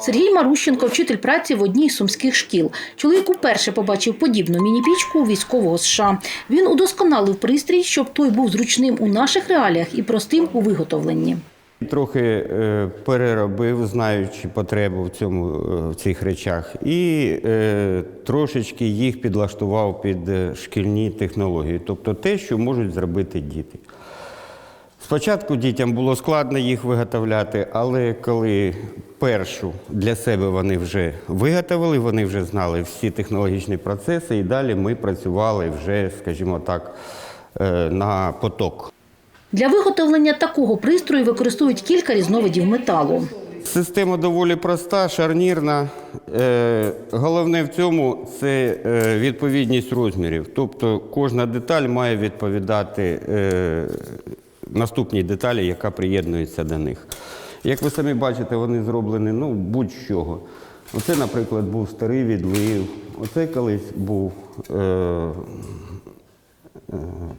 Сергій Марущенко, вчитель праці в одній з сумських шкіл. Чоловік уперше побачив подібну міні-пічку військового США. Він удосконалив пристрій, щоб той був зручним у наших реаліях і простим у виготовленні. Трохи е, переробив, знаючи потребу в цьому е, в цих речах, і е, трошечки їх підлаштував під е, шкільні технології, тобто те, що можуть зробити діти. Спочатку дітям було складно їх виготовляти, але коли першу для себе вони вже виготовили, вони вже знали всі технологічні процеси, і далі ми працювали вже, скажімо так, е, на поток. Для виготовлення такого пристрою використовують кілька різновидів металу. Система доволі проста, шарнірна. Е, Головне в цьому це е, відповідність розмірів. Тобто кожна деталь має відповідати наступній деталі, яка приєднується до них. Як ви самі бачите, вони зроблені ну, будь-чого. Оце, наприклад, був старий відлив, оце колись був е, е,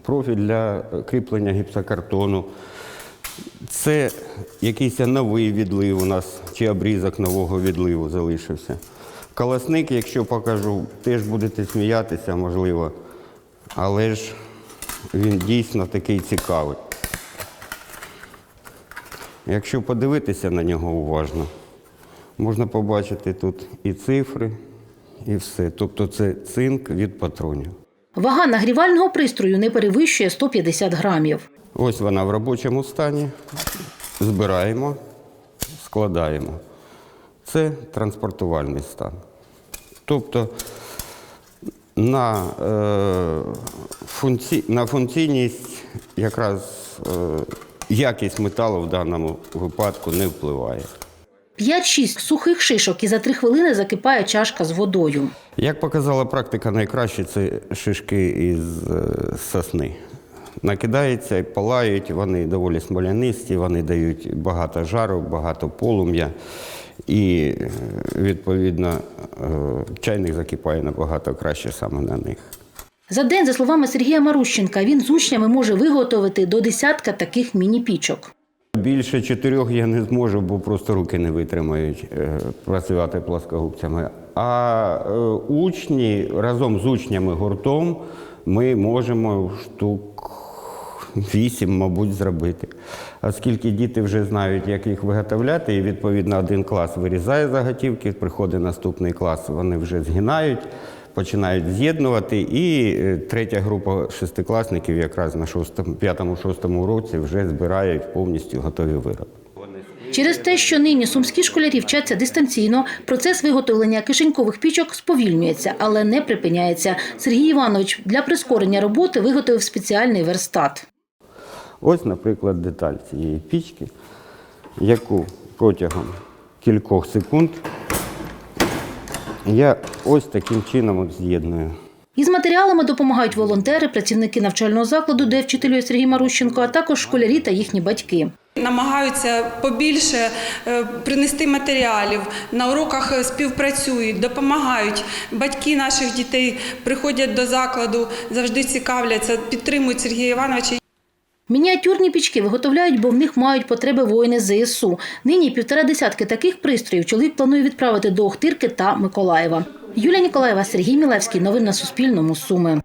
профіль для кріплення гіпсокартону. Це якийсь новий відлив у нас, чи обрізок нового відливу залишився. Колосник, якщо покажу, теж будете сміятися, можливо, але ж він дійсно такий цікавий. Якщо подивитися на нього уважно, можна побачити тут і цифри, і все. Тобто це цинк від патронів. Вага нагрівального пристрою не перевищує 150 грамів. Ось вона в робочому стані. Збираємо, складаємо. Це транспортувальний стан. Тобто на, е, функці... на функційність якраз е, якість металу в даному випадку не впливає. 5-6 сухих шишок і за 3 хвилини закипає чашка з водою. Як показала практика, найкраще це шишки із е, сосни. Накидаються і палають, вони доволі смолянисті, вони дають багато жару, багато полум'я. І, е, відповідно, е, чайник закипає набагато краще саме на них. За день, за словами Сергія Марущенка, він з учнями може виготовити до десятка таких міні-пічок. Більше чотирьох я не зможу, бо просто руки не витримають е, працювати плоскогубцями. А е, учні разом з учнями гуртом ми можемо штук вісім, мабуть, зробити. Оскільки діти вже знають, як їх виготовляти, і відповідно один клас вирізає заготівки, приходить наступний клас, вони вже згинають. Починають з'єднувати, і е, третя група шестикласників якраз на шостому, п'ятому-шостому році вже збирають повністю готові вироби. Через те, що нині сумські школярі вчаться дистанційно, процес виготовлення кишенькових пічок сповільнюється, але не припиняється. Сергій Іванович для прискорення роботи виготовив спеціальний верстат. Ось, наприклад, деталь цієї пічки, яку протягом кількох секунд я ось таким чином з'єдную. Із матеріалами допомагають волонтери, працівники навчального закладу, де вчителює Сергій Марущенко, а також школярі та їхні батьки. Намагаються побільше е, принести матеріалів, на уроках е, співпрацюють, допомагають. Батьки наших дітей приходять до закладу, завжди цікавляться, підтримують Сергія Івановича. Мініатюрні пічки виготовляють, бо в них мають потреби воїни ЗСУ. Нині півтора десятки таких пристроїв чоловік планує відправити до Охтирки та Миколаєва. Юлія Ніколаєва, Сергій Мілевський. Новини на Суспільному. Суми.